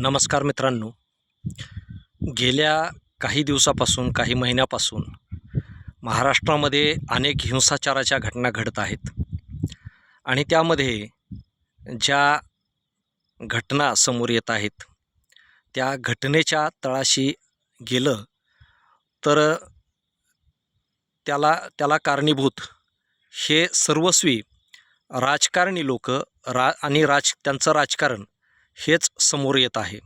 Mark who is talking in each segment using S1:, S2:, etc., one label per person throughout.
S1: नमस्कार मित्रांनो. गेल्या काही दिवसापासून काही महिन्यापासून महाराष्ट्रामध्ये अनेक हिंसाचाराच्या घटना घडत आहेत. आणि त्यामध्ये ज्या घटना समोर येत आहेत त्या घटनेच्या तळाशी गेलं तर त्याला त्याला कारणीभूत हे सर्वस्वी राजकारणी लोक रा आणि राज त्यांचं राजकारण हेच समोर येत आहे.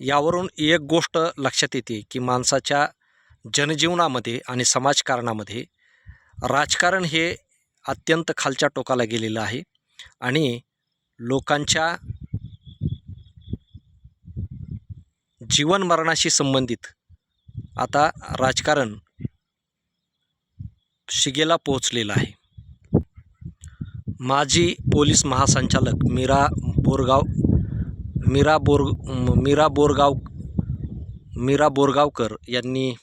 S1: यावरून एक गोष्ट लक्षात येते की माणसाच्या जनजीवनामध्ये आणि समाजकारणामध्ये राजकारण हे अत्यंत खालच्या टोकाला गेलेलं आहे आणि लोकांच्या जीवनमरणाशी संबंधित आता राजकारण शिगेला पोहोचलेलं आहे. माजी पोलीस महासंचालक मीरा बोरगाव मीरा बोर मीरा बोरगाव मीरा बोरगावकर यांनी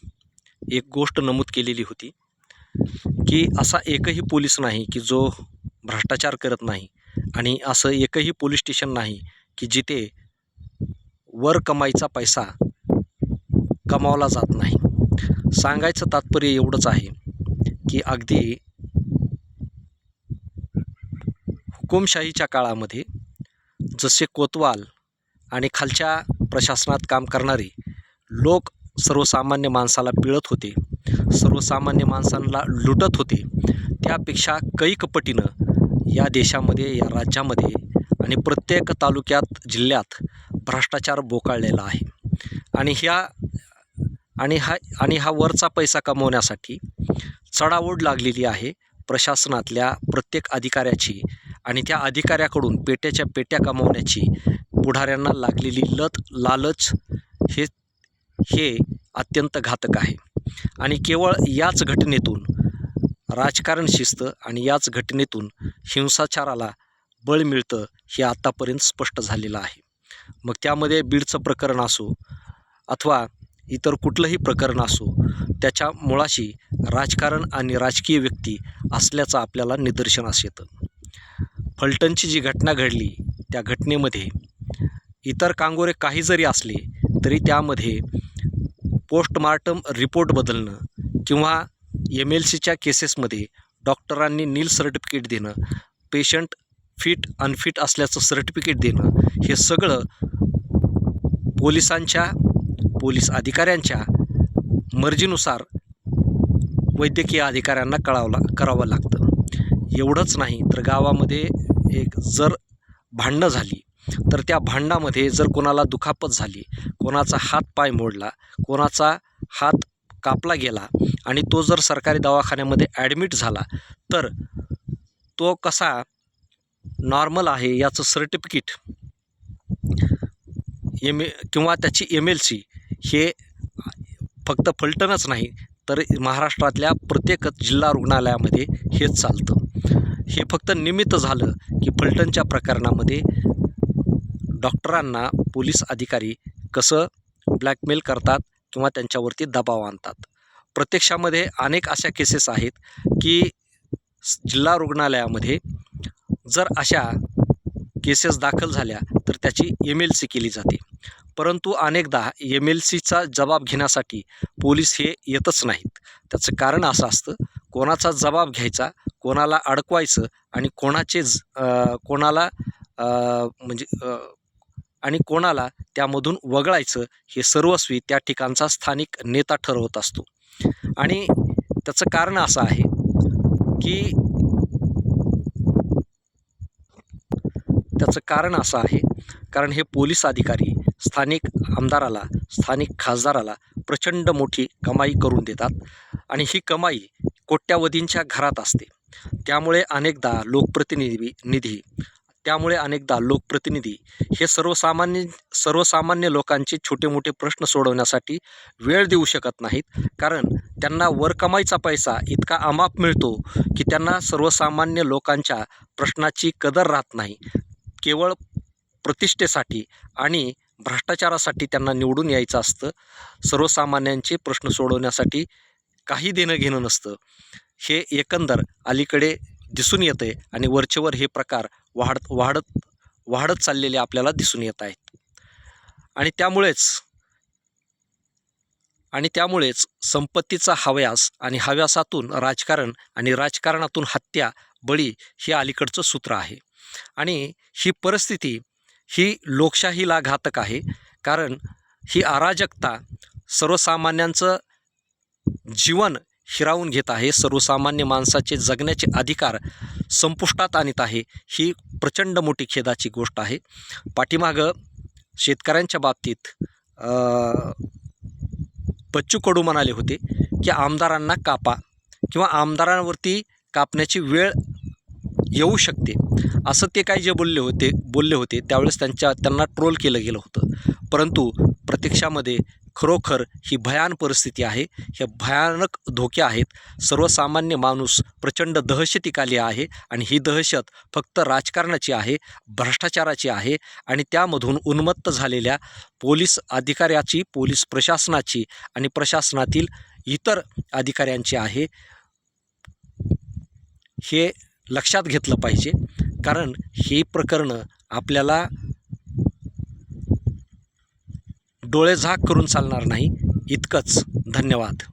S1: एक गोष्ट नमूद केलेली होती की असा एकही पोलीस नाही की जो भ्रष्टाचार करत नाही आणि असं एकही पोलीस स्टेशन नाही की जिथे वर कमाईचा पैसा कमावला जात नाही. सांगायचं तात्पर्य एवढंच आहे की अगदी हुकुमशाहीच्या काळामध्ये जसे कोतवाल आणि खालच्या प्रशासनात काम करणारे लोक सर्वसामान्य माणसाला पिळत होते. सर्वसामान्य माणसांना लुटत होते. त्यापेक्षा कैक पटीनं या देशामध्ये या राज्यामध्ये आणि प्रत्येक तालुक्यात जिल्ह्यात भ्रष्टाचार बोकाळलेला आहे. आणि ह्या आणि हा आणि हा वरचा पैसा कमवण्यासाठी चढाओढ लागलेली आहे प्रशासनातल्या प्रत्येक अधिकाऱ्याची आणि त्या अधिकाऱ्याकडून पेट्याच्या पेट्या कमावण्याची पुढाऱ्यांना लागलेली लत लालच हे हे अत्यंत घातक आहे. आणि केवळ याच घटनेतून राजकारण शिस्त आणि याच घटनेतून हिंसाचाराला बळ मिळतं हे आत्तापर्यंत स्पष्ट झालेलं आहे. मग त्यामध्ये बीडचं प्रकरण असो अथवा इतर कुठलंही प्रकरण असो त्याच्या मुळाशी राजकारण आणि राजकीय व्यक्ती असल्याचं आपल्याला निदर्शनास येतं. फलटणची जी घटना घडली त्या घटनेमध्ये इतर कांगोरे काही जरी असले तरी त्यामध्ये पोस्टमार्टम रिपोर्ट बदलणं किंवा एम एल सीच्या केसेसमध्ये डॉक्टरांनी नील सर्टिफिकेट देणं पेशंट फिट अनफिट असल्याचं सर्टिफिकेट देणं हे सगळं पोलिसांच्या पोलीस अधिकाऱ्यांच्या मर्जीनुसार वैद्यकीय अधिकाऱ्यांना कळावला करावं लागतं. एवढंच नाही तर गावामध्ये एक जर भांडणं झाली तर त्या भांडामध्ये जर कोणाला दुखापत झाली कोणाचा हात पाय मोडला कोणाचा हात कापला गेला आणि तो जर सरकारी दवाखान्यामध्ये ॲडमिट झाला तर तो कसा नॉर्मल आहे याचं सर्टिफिकेट एम ए किंवा त्याची एम एल सी हे फक्त फलटणच नाही तर महाराष्ट्रातल्या प्रत्येक जिल्हा रुग्णालयामध्ये हेच चालतं. हे फक्त निमित्त झालं की फलटणच्या प्रकरणामध्ये डॉक्टरांना पोलीस अधिकारी कसं ब्लॅकमेल करतात किंवा त्यांच्यावरती दबाव आणतात? प्रत्यक्षामध्ये अनेक अशा केसेस आहेत की जिल्हा रुग्णालयामध्ये जर अशा केसेस दाखल झाल्या तर त्याची एम एल सी केली जाते. परंतु अनेकदा एम एल सीचा जबाब घेण्यासाठी पोलीस हे येतच नाहीत. त्याचं कारण असं असतं कोणाचा जबाब घ्यायचा कोणाला अडकवायचं आणि कोणाचे ज कोणाला म्हणजे आणि कोणाला त्यामधून वगळायचं हे सर्वस्वी त्या ठिकाणचा स्थानिक नेता ठरवत असतो. आणि त्याचं कारण असं आहे की त्याचं कारण असं आहे कारण हे पोलीस अधिकारी स्थानिक आमदाराला स्थानिक खासदाराला प्रचंड मोठी कमाई करून देतात आणि ही कमाई कोट्यावधींच्या घरात असते. त्यामुळे अनेकदा लोकप्रतिनिधी निधी त्यामुळे अनेकदा लोकप्रतिनिधी हे सर्वसामान्य सर्वसामान्य लोकांचे छोटे मोठे प्रश्न सोडवण्यासाठी वेळ देऊ शकत नाहीत. कारण त्यांना वर कमाईचा पैसा इतका अमाप मिळतो की त्यांना सर्वसामान्य लोकांच्या प्रश्नाची कदर राहत नाही. केवळ प्रतिष्ठेसाठी आणि भ्रष्टाचारासाठी त्यांना निवडून यायचं असतं. सर्वसामान्यांचे प्रश्न सोडवण्यासाठी काही देणं घेणं नसतं. हे एकंदर अलीकडे दिसून येतं आहे आणि वरचेवर हे प्रकार वाढत वाढत वाढत चाललेले आपल्याला दिसून येत आहेत. आणि त्यामुळेच आणि त्यामुळेच संपत्तीचा हव्यास आणि हव्यासातून राजकारण आणि राजकारणातून हत्या बळी हे अलीकडचं सूत्र आहे. आणि ही परिस्थिती ही लोकशाहीला घातक आहे कारण ही अराजकता सर्वसामान्यांचं जीवन हिरावून घेत आहे. सर्वसामान्य माणसाचे जगण्याचे अधिकार संपुष्टात आणत आहे. ही प्रचंड मोठी खेदाची गोष्ट आहे. पाठीमागं शेतकऱ्यांच्या बाबतीत बच्चू कडू म्हणाले होते की आमदारांना कापा किंवा आमदारांवरती कापण्याची वेळ येऊ शकते. असं ते काही जे बोलले होते बोलले होते त्यावेळेस त्यांच्या त्यांना ट्रोल केलं गेलं होतं. परंतु प्रत्यक्षामध्ये खरोखर ही भयान परिस्थिती आहे. हे भयानक धोके आहेत. सर्वसामान्य माणूस प्रचंड दहशतीखाली आहे आणि ही दहशत फक्त राजकारणाची आहे भ्रष्टाचाराची आहे आणि त्यामधून उन्मत्त झालेल्या पोलीस अधिकाऱ्याची पोलीस प्रशासनाची आणि प्रशासनातील इतर अधिकाऱ्यांची आहे. हे लक्षात घेतलं पाहिजे. कारण ही प्रकरणं आपल्याला डोळे झाक करून चालणार नाही. इतकंच. धन्यवाद.